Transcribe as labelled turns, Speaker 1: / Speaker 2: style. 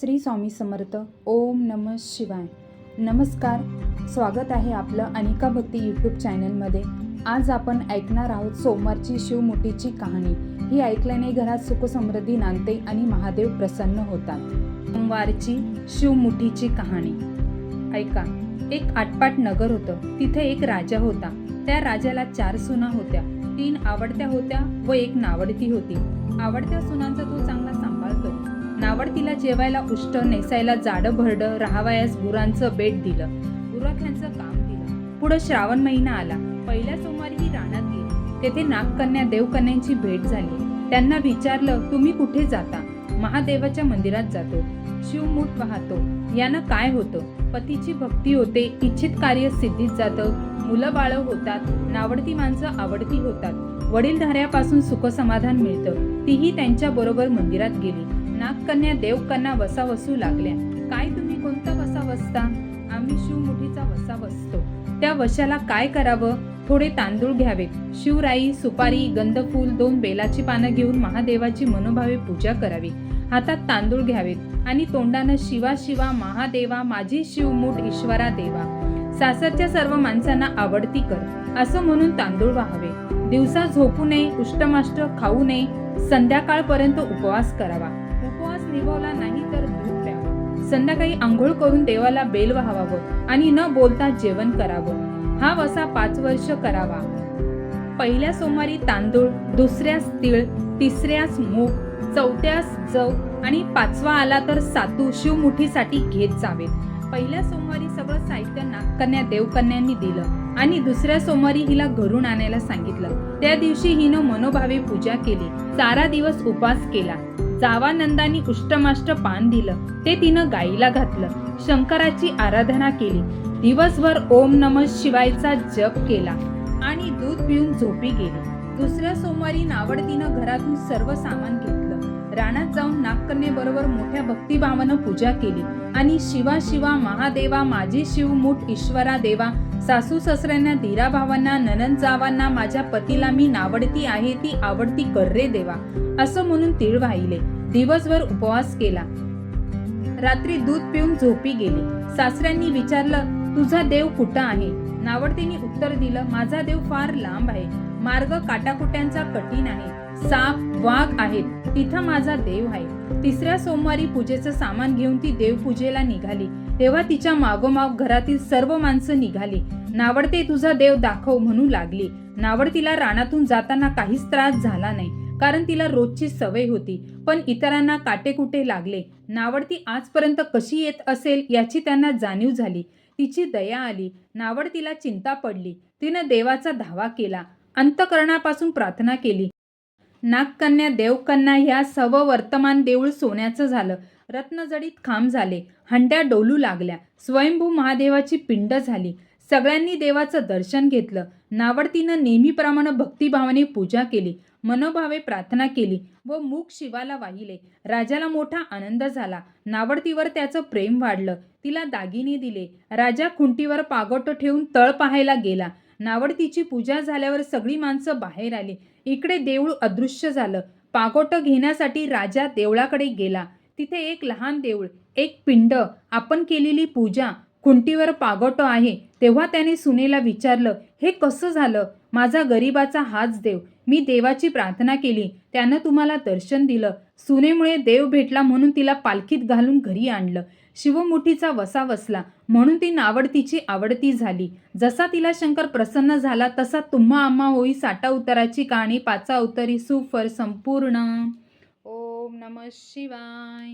Speaker 1: श्री स्वामी समर्थ. ओम नम शिवाय. नमस्कार. स्वागत आहे आपलं अनिका भक्ती यूट्यूब चॅनलमध्ये आज आपण ऐकणार आहोत सोमवारची शिवमुठीची कहाणी. ही ऐकल्याने घरात सुखसमृद्धी नांदते आणि महादेव प्रसन्न होतात. सोमवारची शिवमुठीची कहाणी. ऐका. एक आटपाट नगर होतं. तिथे एक राजा होता. त्या राजाला चार सुना होत्या. तीन आवडत्या होत्या व एक नावडती होती. आवडत्या सुनांचा तो चांगला सांभाळ करतो. नावडतीला जेवायला उष्ट नेसायला जाडं भरडं राहावयास गुरांचं बेट दिलं. गुराख्यांचं काम दिलं. पुढं श्रावण महिना आला. पहिल्या सोमवारी ही रानात गेली. तेथे नागकन्या देवकन्यांची भेट झाली. त्यांना विचारलं तुम्ही कुठे जाता? महादेवाच्या मंदिरात जातो. शिवमूठ वाहतो यानं काय होतं? पतीची भक्ती होते इच्छित कार्य सिद्धीत जातं. मुलं बाळं होतात नावडती माणसं आवडती होतात. वडीलधाऱ्यापासून सुखसमाधान मिळतं. तीही त्यांच्या बरोबर मंदिरात गेली. नागकन्या देवकन्या वसा वसू लागल्या. काय तुम्ही कोणता वसा वसता? आम्ही शिवमुठीचा वसा वसतो. त्या वशाला काय करावं? थोडे तांदूळ घ्यावेत शिवराई सुपारी गंधफूल दोन बेलाची पानं घेऊन महादेवाची मनोभावे पूजा करावी. हातात तांदूळ घ्यावेत आणि तोंडानं शिवा शिवा महादेवा माझी शिवमूठ ईश्वरा देवा. सासरच्या सर्व माणसांना आवडती कर. असं म्हणून तांदूळ व्हावे. दिवसा झोपू नये उष्टमाष्ट खाऊ नये. संध्याकाळपर्यंत उपवास करावा. निभावला नाही तर दूध संध्याकाळी आंघोळ करून देवाला बेल वाहवावं आणि न बोलता जेवण करावं. हा वसा पाच वर्ष करावा. पहिल्या सोमवारी तांदूळ दुसऱ्यास तीळ तिसऱ्यास मूग चौथ्यास जव आणि पाचवा आला तर सातू शिवमुठीसाठी घेत जावेत. पहिल्या सोमवारी सगळं साहित्य नागकन्या देवकन्यांनी दिलं आणि दुसऱ्या सोमवारी हिला घरून आणायला सांगितलं. त्या दिवशी हिनं मनोभावे पूजा केली. चारा दिवस उपास केला. जावानंदानी उष्टमाष्ट पान दिलं. ते तिनं गाईला घातलं. शंकराची आराधना केली. दिवसभर ओम नम शिवायचा जप केला. आणि दूध पिऊन झोपी गेली. दुसऱ्या सोमवारी नावडतीनं घरातून सर्व सामान घेतलं. रानात जाऊन नागकन्येबरोबर मोठ्या भक्तिभावानं पूजा केली. आणि शिवा शिवा महादेवा माझी शिव मूठ ईश्वरा देवा सासू सासऱ्यांना दिरा भावांना ननंद जावांना माझ्या पतीला मी नावडती आहे ती आवडती कर रे देवा असं म्हणून तीळ वाहिले. दिवसभर उपवास केला. रात्री दूध पिऊन झोपी गेली. सासऱ्यांनी विचारलं तुझा देव कुठं आहे? नावडतीने उत्तर दिलं माझा देव फार लांब आहे. मार्ग काटाकुट्यांचा कठीण आहे. साप वाघ आहेत. तिथं माझा देव आहे. तिसऱ्या सोमवारी पूजेचं सामान घेऊन ती देवपूजेला निघाली. तेव्हा तिच्या मागोमाग घरातील सर्व माणसं निघाली. नावडते तुझा देव दाखव म्हणू लागली. नावडतीला रानातून जाताना काहीच त्रास झाला नाही कारण तिला रोजची सवय होती पण इतरांना काटेकुटे लागले. नावडती आजपर्यंत कशी येत असेल याची त्यांना जाणीव झाली. तिची दया आली. नावडतीला चिंता पडली. तिनं देवाचा धावा केला. अंतकरणापासून प्रार्थना केली. नागकन्या देवकन्या ह्या सव वर्तमान देऊळ सोन्याचं झालं. रत्नजडीत खांब झाले. हंड्या डोलू लागल्या. स्वयंभू महादेवाची पिंड झाली. सगळ्यांनी देवाचं दर्शन घेतलं. नावडतीनं नेहमीप्रमाणे भक्तिभावाने पूजा केली. मनोभावे प्रार्थना केली व मूक शिवाला वाहिले. राजाला मोठा आनंद झाला. नावडतीवर त्याचं प्रेम वाढलं. तिला दागिने दिले. राजा खुंटीवर पागोटं ठेवून तळ पाहायला गेला. नावडतीची पूजा झाल्यावर सगळी माणसं बाहेर आली. इकडे देऊळ अदृश्य झालं. पागोटं घेण्यासाठी राजा देवळाकडे गेला. तिथे एक लहान देऊळ एक पिंड आपण केलेली पूजा खुंटीवर पागोटो आहे. तेव्हा त्याने सुनेला विचारलं हे कसं झालं? माझा गरीबाचा हाच देव. मी देवाची प्रार्थना केली. त्यानं तुम्हाला दर्शन दिलं. सुनेमुळे देव भेटला म्हणून तिला पालखीत घालून घरी आणलं. शिवमुठीचा वसा वसला. म्हणून ती नावडतीची आवडती झाली. जसा तिला शंकर प्रसन्न झाला तसा तुम्हा आम्हा होई साठा उताराची कहाणी पाचा उतरी सुफर संपूर्ण. ओम नम शिवाय